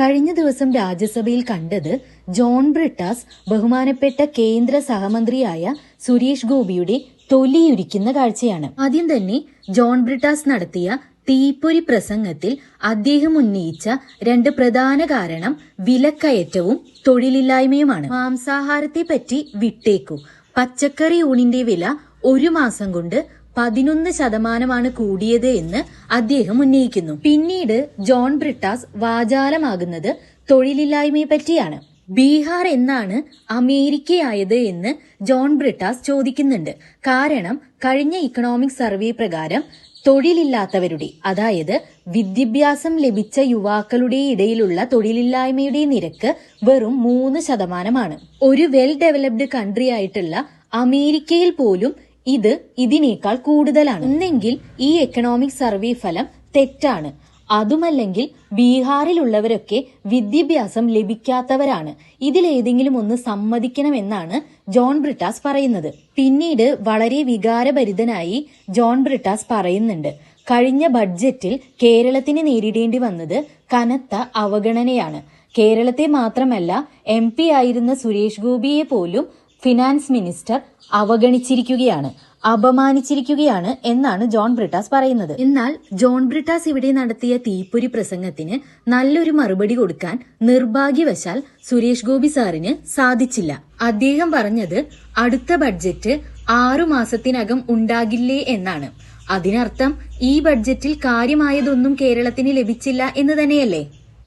കഴിഞ്ഞ ദിവസം രാജ്യസഭയിൽ കണ്ടത് ജോൺ ബ്രിട്ടാസ് ബഹുമാനപ്പെട്ട കേന്ദ്ര സഹമന്ത്രിയായ സുരേഷ് ഗോപിയുടെ തൊലിയുരിക്കുന്ന കാഴ്ചയാണ്. ആദ്യം തന്നെ ജോൺ ബ്രിട്ടാസ് നടത്തിയ തീപ്പൊരി പ്രസംഗത്തിൽ അദ്ദേഹം ഉന്നയിച്ച രണ്ട് പ്രധാന കാരണം വിലക്കയറ്റവും തൊഴിലില്ലായ്മയുമാണ്. മാംസാഹാരത്തെ പറ്റി വിട്ടേക്കു. പച്ചക്കറി ഊണിന്റെ വില ഒരു മാസം കൊണ്ട് പതിനൊന്ന് ശതമാനമാണ് കൂടിയത് എന്ന് അദ്ദേഹം ഉന്നയിക്കുന്നു. പിന്നീട് ജോൺ ബ്രിട്ടാസ് വാചാലമാകുന്നത് തൊഴിലില്ലായ്മയെ പറ്റിയാണ്. ബീഹാർ എന്നാണ് അമേരിക്കയായത് എന്ന് ജോൺ ബ്രിട്ടാസ് ചോദിക്കുന്നുണ്ട്. കാരണം കഴിഞ്ഞ ഇക്കണോമിക് സർവേ പ്രകാരം തൊഴിലില്ലാത്തവരുടെ അതായത് വിദ്യാഭ്യാസം ലഭിച്ച യുവാക്കളുടെ ഇടയിലുള്ള തൊഴിലില്ലായ്മയുടെ നിരക്ക് വെറും മൂന്ന് ശതമാനമാണ്. ഒരു വെൽ ഡെവലപ്ഡ് കൺട്രി ആയിട്ടുള്ള അമേരിക്കയിൽ പോലും ഇത് ഇതിനേക്കാൾ കൂടുതലാണ്. ഒന്നെങ്കിൽ ഈ എക്കണോമിക് സർവേ ഫലം തെറ്റാണ്. അതുമല്ലെങ്കിൽ ബീഹാറിലുള്ളവരൊക്കെ വിദ്യാഭ്യാസം ലഭിക്കാത്തവരാണ്. ഇതിലേതെങ്കിലും ഒന്ന് സമ്മതിക്കണമെന്നാണ് ജോൺ ബ്രിട്ടാസ് പറയുന്നത്. പിന്നീട് വളരെ വികാരഭരിതനായി ജോൺ ബ്രിട്ടാസ് പറയുന്നുണ്ട്. കഴിഞ്ഞ ബഡ്ജറ്റിൽ കേരളത്തിന് നേരിടേണ്ടി വന്നത് കനത്ത അവഗണനയാണ്. കേരളത്തെ മാത്രമല്ല എം പി ആയിരുന്ന സുരേഷ് ഗോപിയെ പോലും ഫിനാൻസ് മിനിസ്റ്റർ അവഗണിച്ചിരിക്കുകയാണ് അപമാനിച്ചിരിക്കുകയാണ് എന്നാണ് ജോൺ ബ്രിട്ടാസ് പറയുന്നത്. എന്നാൽ ജോൺ ബ്രിട്ടാസ് ഇവിടെ നടത്തിയ തീപ്പൊരി പ്രസംഗത്തിന് നല്ലൊരു മറുപടി കൊടുക്കാൻ നിർഭാഗ്യവശാൽ സുരേഷ് ഗോപി സാറിന് സാധിച്ചില്ല. അദ്ദേഹം പറഞ്ഞത് അടുത്ത ബഡ്ജറ്റ് ആറു മാസത്തിനകം ഉണ്ടാകില്ലേ എന്നാണ്. അതിനർത്ഥം ഈ ബഡ്ജറ്റിൽ കാര്യമായതൊന്നും കേരളത്തിന് ലഭിച്ചില്ല എന്ന് തന്നെയല്ലേ?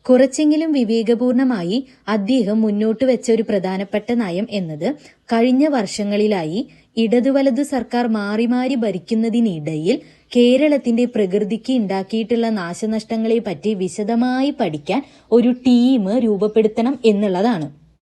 കുറച്ചെങ്കിലും വിവേകപൂർണമായി അദ്ദേഹം മുന്നോട്ട് വെച്ച ഒരു പ്രധാനപ്പെട്ട നയം എന്നത് കഴിഞ്ഞ വർഷങ്ങളിലായി ഇടതുവലതു സർക്കാർ മാറി മാറി ഭരിക്കുന്നതിനിടയിൽ കേരളത്തിന്റെ പ്രകൃതിക്ക് ഉണ്ടാക്കിയിട്ടുള്ള നാശനഷ്ടങ്ങളെ പറ്റി വിശദമായി പഠിക്കാൻ ഒരു ടീം രൂപപ്പെടുത്തണം എന്നുള്ളതാണ്.